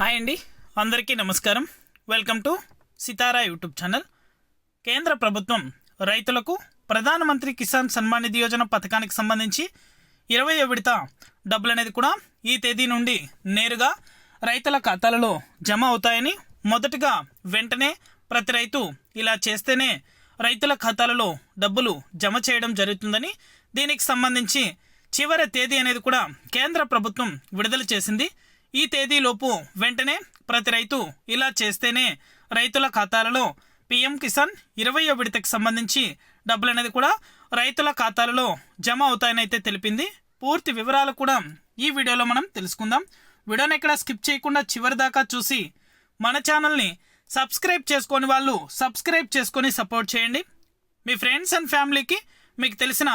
Hi అండి. అందరికీ నమస్కారం. Welcome to Sitara YouTube channel కేంద్ర ప్రభుత్వం రైతులకు ప్రధానమంత్రి కిసాన్ సన్మాన్ నిధి యోజన పథకానికి సంబంధించి ఇరవై విడత డబ్బులు అనేది కూడా ఈ తేదీ నుండి నేరుగా రైతుల ఖాతాలలో జమ అవుతాయని మొదటగా వెంటనే ప్రతి రైతు ఇలా చేస్తేనే రైతుల ఖాతాలలో డబ్బులు జమ చేయడం జరుగుతుందని దీనికి సంబంధించి చివరి తేదీ అనేది కూడా కేంద్ర ప్రభుత్వం విడుదల చేసింది. ఈ తేదీలోపు వెంటనే ప్రతి రైతు ఇలా చేస్తేనే రైతుల ఖాతాలలో పిఎం కిసాన్ ఇరవయో విడతకు సంబంధించి డబ్బులు అనేది కూడా రైతుల ఖాతాలలో జమ అవుతాయని అయితే తెలిపింది. పూర్తి వివరాలు కూడా ఈ వీడియోలో మనం తెలుసుకుందాం. వీడియోని ఎక్కడ స్కిప్ చేయకుండా చివరి దాకా చూసి మన ఛానల్ని సబ్స్క్రైబ్ చేసుకొని వాళ్ళు సబ్స్క్రైబ్ చేసుకొని సపోర్ట్ చేయండి. మీ ఫ్రెండ్స్ అండ్ ఫ్యామిలీకి మీకు తెలిసిన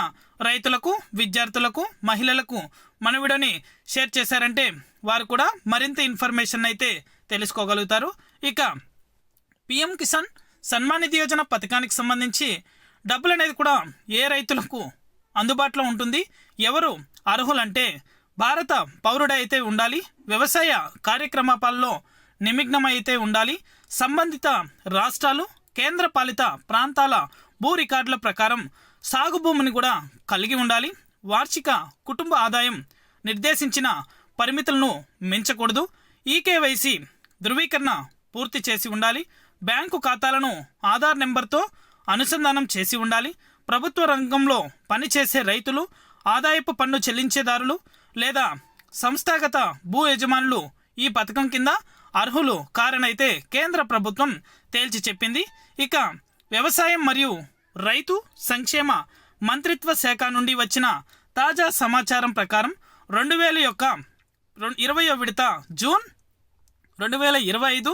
రైతులకు విద్యార్థులకు మహిళలకు మన వీడియోని షేర్ చేశారంటే వారు కూడా మరింత ఇన్ఫర్మేషన్ అయితే తెలుసుకోగలుగుతారు. ఇక పిఎం కిసాన్ సన్మాన్ నిధి యోజన పథకానికి సంబంధించి డబ్బులు అనేది కూడా ఏ రైతులకు అందుబాటులో ఉంటుంది? ఎవరు అర్హులంటే భారత పౌరుడైతే అయితే ఉండాలి వ్యవసాయ కార్యక్రమాలలో నిమగ్నమైతే ఉండాలి సంబంధిత రాష్ట్రాలు కేంద్ర పాలిత ప్రాంతాల భూ రికార్డుల ప్రకారం సాగు భూమిని కూడా కలిగి ఉండాలి వార్షిక కుటుంబ ఆదాయం నిర్దేశించిన పరిమితులను మించకూడదు. ఈకేవైసీ ధృవీకరణ పూర్తి చేసి ఉండాలి. బ్యాంకు ఖాతాలను ఆధార్ నెంబర్తో అనుసంధానం చేసి ఉండాలి. ప్రభుత్వ రంగంలో పనిచేసే రైతులు ఆదాయపు పన్ను చెల్లించేదారులు లేదా సంస్థాగత భూ యజమానులు ఈ పథకం కింద అర్హులు కారణైతే కేంద్ర ప్రభుత్వం తేల్చి చెప్పింది. ఇక వ్యవసాయం మరియు రైతు సంక్షేమ మంత్రిత్వ శాఖ నుండి వచ్చిన తాజా సమాచారం ప్రకారం రెండు వేల యొక్క ఇరవయో విడత జూన్ రెండు వేల ఇరవై ఐదు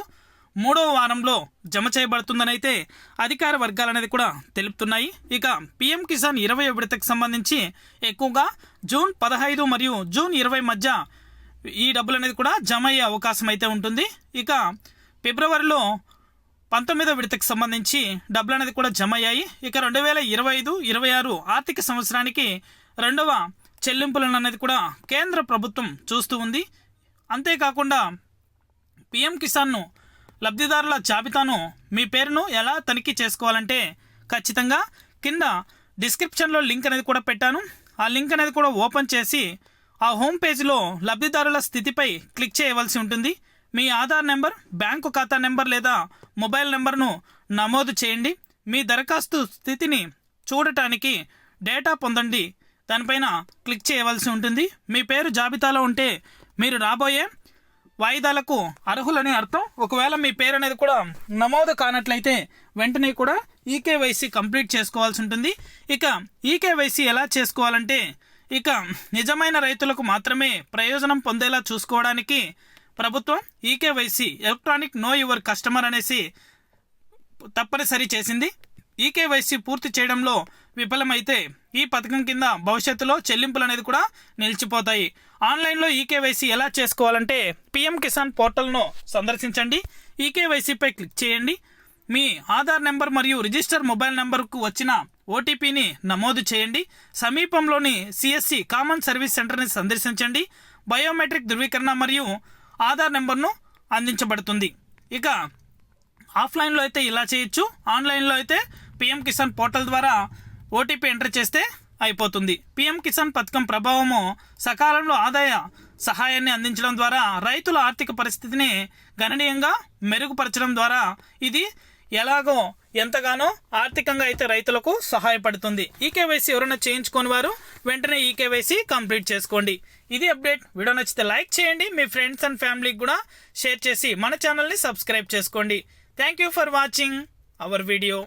మూడవ వారంలో జమ చేయబడుతుందని అయితే అధికార వర్గాలు అనేది కూడా తెలుపుతున్నాయి. ఇక పిఎం కిసాన్ ఇరవై విడతకు సంబంధించి ఎక్కువగా జూన్ పదహైదు మరియు జూన్ ఇరవై మధ్య ఈ డబ్బులు అనేది కూడా జమ అయ్యే అవకాశం అయితే ఉంటుంది. ఇక ఫిబ్రవరిలో పంతొమ్మిదో విడతకు సంబంధించి డబ్బులు అనేది కూడా జమ అయ్యాయి. ఇక రెండు వేల ఇరవై ఐదు ఇరవై ఆరు ఆర్థిక సంవత్సరానికి రెండవ చెల్లింపులను అనేది కూడా కేంద్ర ప్రభుత్వం చూస్తూ ఉంది. అంతేకాకుండా పిఎం కిసాన్ను లబ్ధిదారుల జాబితాను మీ పేరును ఎలా తనిఖీ చేసుకోవాలంటే ఖచ్చితంగా కింద డిస్క్రిప్షన్లో లింక్ అనేది కూడా పెట్టాను. ఆ లింక్ అనేది కూడా ఓపెన్ చేసి ఆ హోమ్ పేజ్లో లబ్ధిదారుల స్థితిపై క్లిక్ చేయవలసి ఉంటుంది. మీ ఆధార్ నెంబర్ బ్యాంకు ఖాతా నెంబర్ లేదా మొబైల్ నెంబర్ను నమోదు చేయండి. మీ దరఖాస్తు స్థితిని చూడటానికి డేటా పొందండి. దానిపైన క్లిక్ చేయవలసి ఉంటుంది. మీ పేరు జాబితాలో ఉంటే మీరు రాబోయే వాయిదాలకు అర్హులని అర్థం. ఒకవేళ మీ పేరు అనేది కూడా నమోదు కానట్లయితే వెంటనే కూడా ఈకేవైసీ కంప్లీట్ చేసుకోవాల్సి ఉంటుంది. ఇక ఈకేవైసీ ఎలా చేసుకోవాలంటే ఇక నిజమైన రైతులకు మాత్రమే ప్రయోజనం పొందేలా చూసుకోవడానికి ప్రభుత్వం eKYC electronic know your customer అనేసి తప్పనిసరి చేసింది. ఈకేవైసీ పూర్తి చేయడంలో విఫలమైతే ఈ పథకం కింద భవిష్యత్తులో చెల్లింపులు అనేది కూడా నిలిచిపోతాయి. ఆన్లైన్లో ఈకేవైసీ ఎలా చేసుకోవాలంటే పిఎం కిసాన్ పోర్టల్ను సందర్శించండి. ఈకేవైసీపై క్లిక్ చేయండి. మీ ఆధార్ నెంబర్ మరియు రిజిస్టర్ మొబైల్ నెంబర్కు వచ్చిన ఓటీపీని నమోదు చేయండి. సమీపంలోని సిఎస్సి కామన్ సర్వీస్ సెంటర్ని సందర్శించండి. బయోమెట్రిక్ ధృవీకరణ మరియు ఆధార్ నెంబర్ను అందించబడుతుంది. ఇక ఆఫ్లైన్లో అయితే ఇలా చేయొచ్చు. ఆన్లైన్లో అయితే పిఎం కిసాన్ పోర్టల్ ద్వారా ఓటీపీ ఎంటర్ చేస్తే అయిపోతుంది. పీఎం కిసాన్ పథకం ప్రభావము సకాలంలో ఆదాయ సహాయాన్ని అందించడం ద్వారా రైతుల ఆర్థిక పరిస్థితిని గణనీయంగా మెరుగుపరచడం ద్వారా ఇది ఎలాగో ఎంతగానో ఆర్థికంగా అయితే రైతులకు సహాయపడుతుంది. ఈ కేవైసీ ఎవరైనా చేయించుకొని వారు వెంటనే ఈ కేవైసీ కంప్లీట్ చేసుకోండి. ఇది అప్డేట్. వీడియో నచ్చితే లైక్ చేయండి. మీ ఫ్రెండ్స్ అండ్ ఫ్యామిలీకి కూడా షేర్ చేసి మన ఛానల్ని సబ్స్క్రైబ్ చేసుకోండి. Thank you for watching our video.